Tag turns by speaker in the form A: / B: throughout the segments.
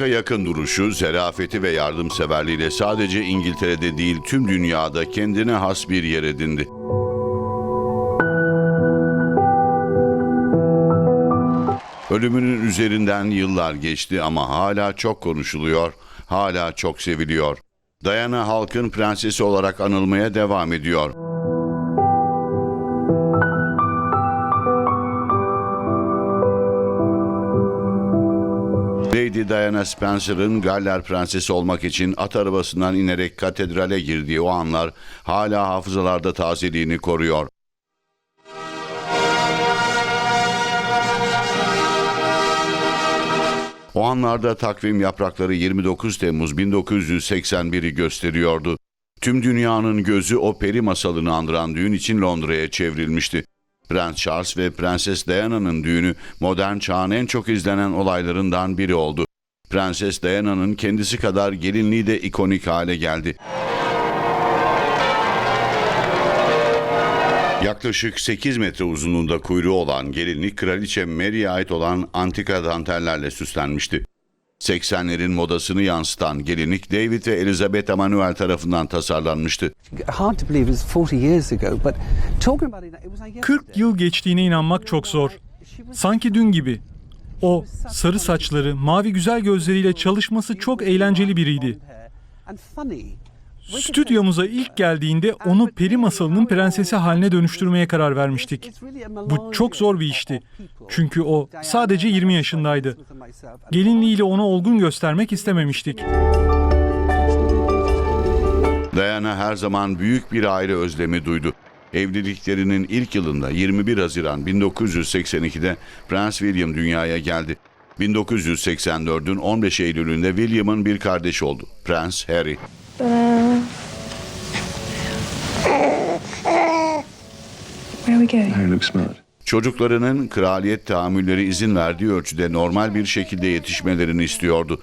A: Halka yakın duruşu, zerafeti ve yardımseverliğiyle sadece İngiltere'de değil tüm dünyada kendine has bir yer edindi. Ölümünün üzerinden yıllar geçti ama hala çok konuşuluyor, hala çok seviliyor. Diana halkın prensesi olarak anılmaya devam ediyor. Lady Diana Spencer'ın Galler Prensesi olmak için at arabasından inerek katedrale girdiği o anlar hala hafızalarda tazeliğini koruyor. O anlarda takvim yaprakları 29 Temmuz 1981'i gösteriyordu. Tüm dünyanın gözü o peri masalını andıran düğün için Londra'ya çevrilmişti. Prens Charles ve Prenses Diana'nın düğünü modern çağın en çok izlenen olaylarından biri oldu. Prenses Diana'nın kendisi kadar gelinliği de ikonik hale geldi. Yaklaşık 8 metre uzunluğunda kuyruğu olan gelinlik kraliçe Mary'e ait olan antika dantellerle süslenmişti. 80'lerin modasını yansıtan gelinlik David ve Elizabeth Emanuel tarafından tasarlanmıştı.
B: hard to believe it was 40 years ago, but talking about it, it was like
C: 40 yıl geçtiğine inanmak çok zor. Sanki dün gibi. O sarı saçları, mavi güzel gözleriyle çalışması çok eğlenceli biriydi. Stüdyomuza ilk geldiğinde onu peri masalının prensesi haline dönüştürmeye karar vermiştik. Bu çok zor bir işti. Çünkü o sadece 20 yaşındaydı. Gelinliğiyle onu olgun göstermek istememiştik.
A: Diana her zaman büyük bir aile özlemi duydu. Evliliklerinin ilk yılında 21 Haziran 1982'de Prens William dünyaya geldi. 1984'ün 15 Eylül'ünde William'ın bir kardeşi oldu. Prens Harry.
D: Where are we going?
E: Smart.
A: Çocuklarının kraliyet tahammülleri izin verdiği ölçüde normal bir şekilde yetişmelerini istiyordu.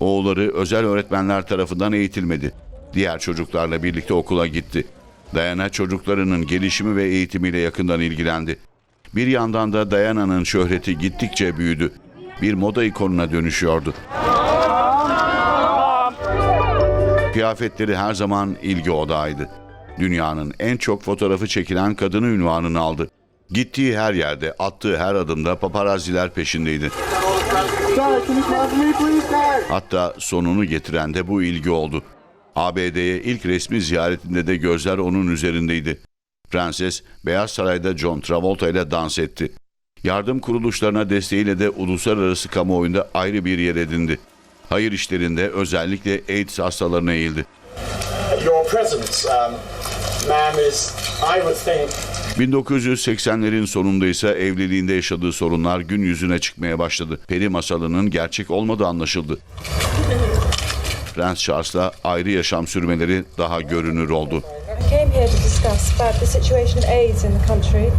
A: Oğulları özel öğretmenler tarafından eğitilmedi. Diğer çocuklarla birlikte okula gitti. Diana çocuklarının gelişimi ve eğitimiyle yakından ilgilendi. Bir yandan da Diana'nın şöhreti gittikçe büyüdü. Bir moda ikonuna dönüşüyordu. Kıyafetleri her zaman ilgi odağıydı. Dünyanın en çok fotoğrafı çekilen kadını ünvanını aldı. Gittiği her yerde, attığı her adımda paparazziler peşindeydi. Hatta sonunu getiren de bu ilgi oldu. ABD'ye ilk resmi ziyaretinde de gözler onun üzerindeydi. Prenses Beyaz Saray'da John Travolta ile dans etti. Yardım kuruluşlarına desteğiyle de uluslararası kamuoyunda ayrı bir yer edindi. Hayır işlerinde özellikle AIDS hastalarına eğildi.
F: Your presence, um, ma'am, is, I would think,
A: 1980'lerin sonunda ise evliliğinde yaşadığı sorunlar gün yüzüne çıkmaya başladı. Peri masalının gerçek olmadığı anlaşıldı. Prens Charles'la ayrı yaşam sürmeleri daha görünür oldu.
D: I came here to discuss about the situation of AIDS in the country.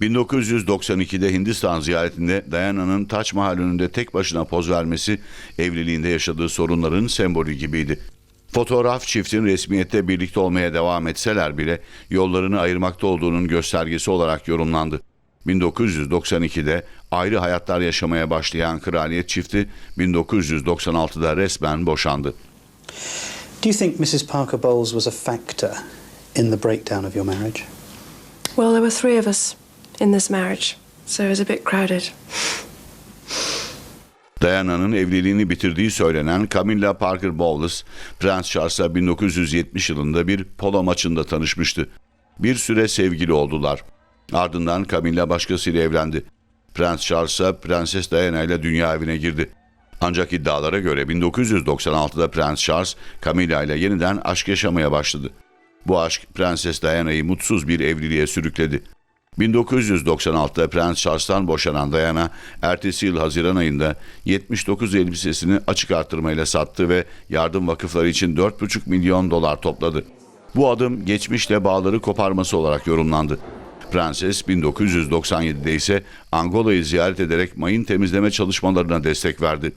A: 1992'de Hindistan ziyaretinde Diana'nın Taç Mahal önünde tek başına poz vermesi evliliğinde yaşadığı sorunların sembolü gibiydi. Fotoğraf çiftin resmiyette birlikte olmaya devam etseler bile yollarını ayırmakta olduğunun göstergesi olarak yorumlandı. 1992'de ayrı hayatlar yaşamaya başlayan kraliyet çifti 1996'da resmen boşandı.
G: Do you think Mrs. Parker Bowles was a factor in the breakdown of your marriage?
D: Well, there were three of us in this marriage, so it was a bit crowded.
A: Diana'nın evliliğini bitirdiği söylenen Camilla Parker Bowles, Prens Charles'la 1970 yılında bir polo maçında tanışmıştı. Bir süre sevgili oldular. Ardından Camilla başkasıyla evlendi. Prens Charles'a Prenses Diana ile dünya evine girdi. Ancak iddialara göre 1996'da Prens Charles, Camilla ile yeniden aşk yaşamaya başladı. Bu aşk Prenses Diana'yı mutsuz bir evliliğe sürükledi. 1996'da Prens Charles'tan boşanan Diana, ertesi yıl Haziran ayında 79 elbisesini açık artırmayla sattı ve yardım vakıfları için 4,5 milyon dolar topladı. Bu adım geçmişle bağları koparması olarak yorumlandı. Prenses 1997'de ise Angola'yı ziyaret ederek mayın temizleme çalışmalarına destek verdi.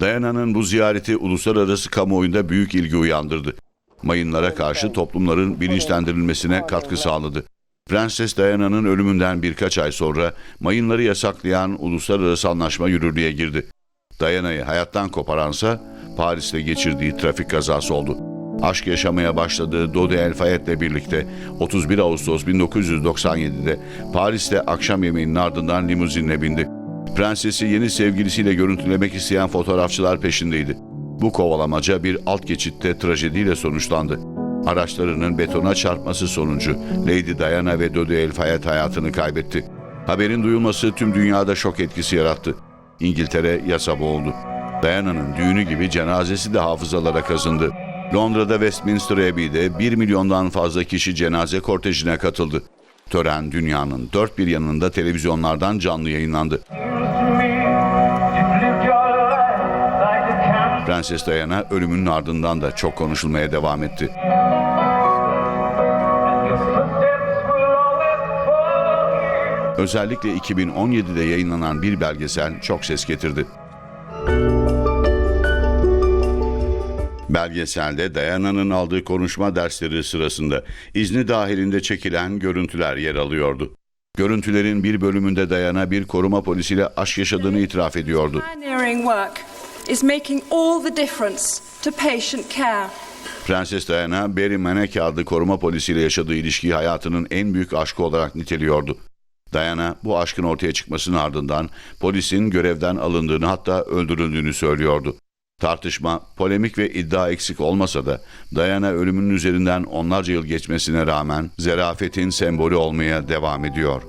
A: Diana'nın bu ziyareti uluslararası kamuoyunda büyük ilgi uyandırdı. Mayınlara karşı toplumların bilinçlendirilmesine katkı sağladı. Prenses Diana'nın ölümünden birkaç ay sonra mayınları yasaklayan uluslararası anlaşma yürürlüğe girdi. Diana'yı hayattan koparansa Paris'te geçirdiği trafik kazası oldu. Aşk yaşamaya başladığı Dodi El Fayet'le birlikte 31 Ağustos 1997'de Paris'te akşam yemeğinin ardından limuzinle bindi. Prensesi yeni sevgilisiyle görüntülemek isteyen fotoğrafçılar peşindeydi. Bu kovalamaca bir alt geçitte trajediyle sonuçlandı. Araçlarının betona çarpması sonucu Lady Diana ve Dodi El Fayed hayatını kaybetti. Haberin duyulması tüm dünyada şok etkisi yarattı. İngiltere yasa boğuldu. Diana'nın düğünü gibi cenazesi de hafızalara kazındı. Londra'da Westminster Abbey'de 1 milyondan fazla kişi cenaze kortejine katıldı. Tören dünyanın dört bir yanında televizyonlardan canlı yayınlandı. Prenses Diana ölümünün ardından da çok konuşulmaya devam etti. Özellikle 2017'de yayınlanan bir belgesel çok ses getirdi. Belgeselde Diana'nın aldığı konuşma dersleri sırasında izni dahilinde çekilen görüntüler yer alıyordu. Görüntülerin bir bölümünde Diana bir koruma polisiyle aşk yaşadığını itiraf ediyordu.
E: İs making all the difference to patient care.
A: Prenses Diana, Barry Maneke adlı koruma polisiyle yaşadığı ilişkiyi hayatının en büyük aşkı olarak niteliyordu. Diana bu aşkın ortaya çıkmasının ardından polisin görevden alındığını hatta öldürüldüğünü söylüyordu. Tartışma, polemik ve iddia eksik olmasa da Diana ölümünün üzerinden onlarca yıl geçmesine rağmen zerafetin sembolü olmaya devam ediyor.